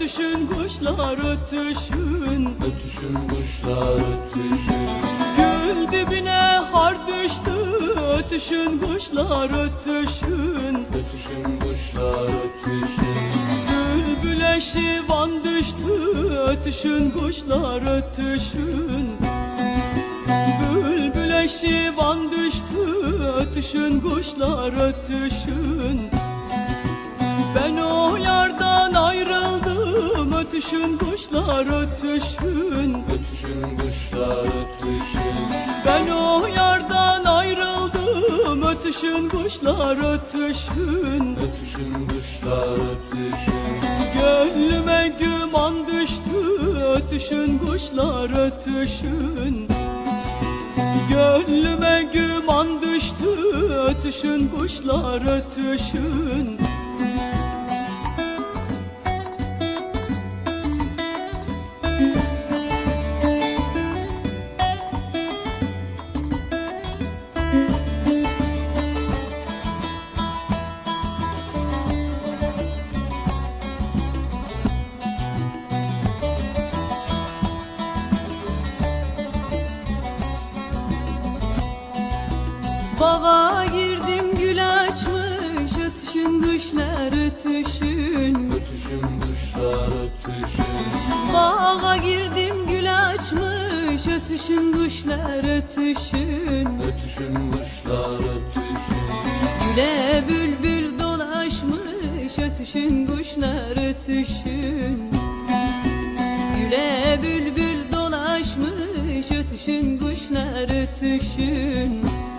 Ötüşün kuşlar ötüşün. Ötüşün kuşlar ötüşün. Gül dibine har düştü. Ötüşün kuşlar ötüşün. Ötüşün kuşlar ötüşün. Bülbüle şivan düştü. Ötüşün kuşlar ötüşün. Bülbüle şivan düştü. Ötüşün kuşlar ötüşün. Ben o yardan Ötüşün kuşlar ötüşün. Ötüşün kuşlar ötüşün. Ben o yardan ayrıldım. Ötüşün kuşlar ötüşün. Ötüşün kuşlar ötüşün. Gönlüme güman düştü. Ötüşün kuşlar ötüşün. Gönlüme güman düştü. Ötüşün kuşlar ötüşün Baba girdim gül açmış Ötüşün kuşlar ötüşün. Ötüşün kuşlar ötüşün. Bağa girdim gül açmış Ötüşün kuşlar ötüşün. Ötüşün kuşlar ötüşün. Güle bülbül dolaşmış Ötüşün kuşlar ötüşün. Güle bülbül dolaşmış Ötüşün kuşlar ötüşün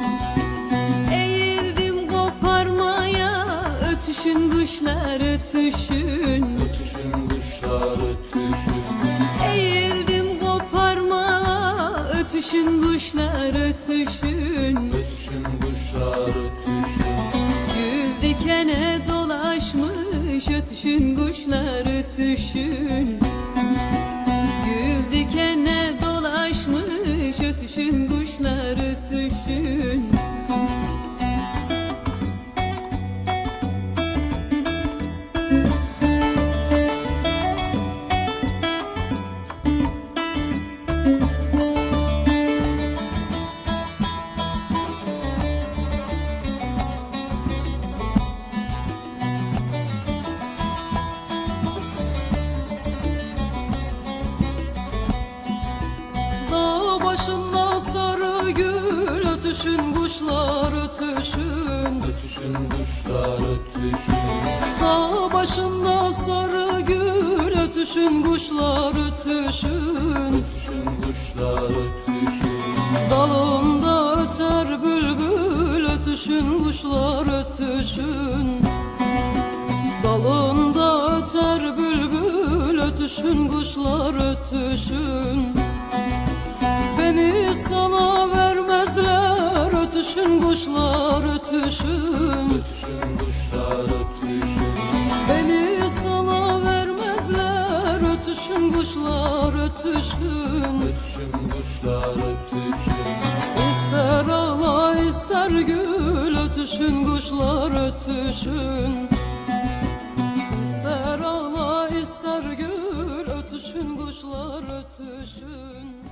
Ötüşün kuşlar ötüşün Ötüşün kuşlar ötüşün Eğildim koparma ötüşün kuşlar ötüşün Ötüşün kuşlar ötüşün Gül dikene dolaşmış ötüşün kuşlar ötüşün Gül dikene dolaşmış ötüşün kuşlar ötüşün kuşlar ötüşün. Ötüşün kuşlar ötüşün. Dağ başında sarı gül ötüşün kuşlar ötüşün. Ötüşün kuşlar ötüşün. Dalında öter bülbül ötüşün kuşlar ötüşün. Dalında öter bülbül ötüşün kuşlar ötüşün. Beni sana vermezler ötüşün kuşlar ötüşün. Ötüşün kuşlar ötüşün. Beni sana vermezler. Ötüşün kuşlar ötüşün. Ötüşün kuşlar ötüşün. İster ağla ister gül. Ötüşün kuşlar ötüşün. İster ağla ister gül. Ötüşün kuşlar ötüşün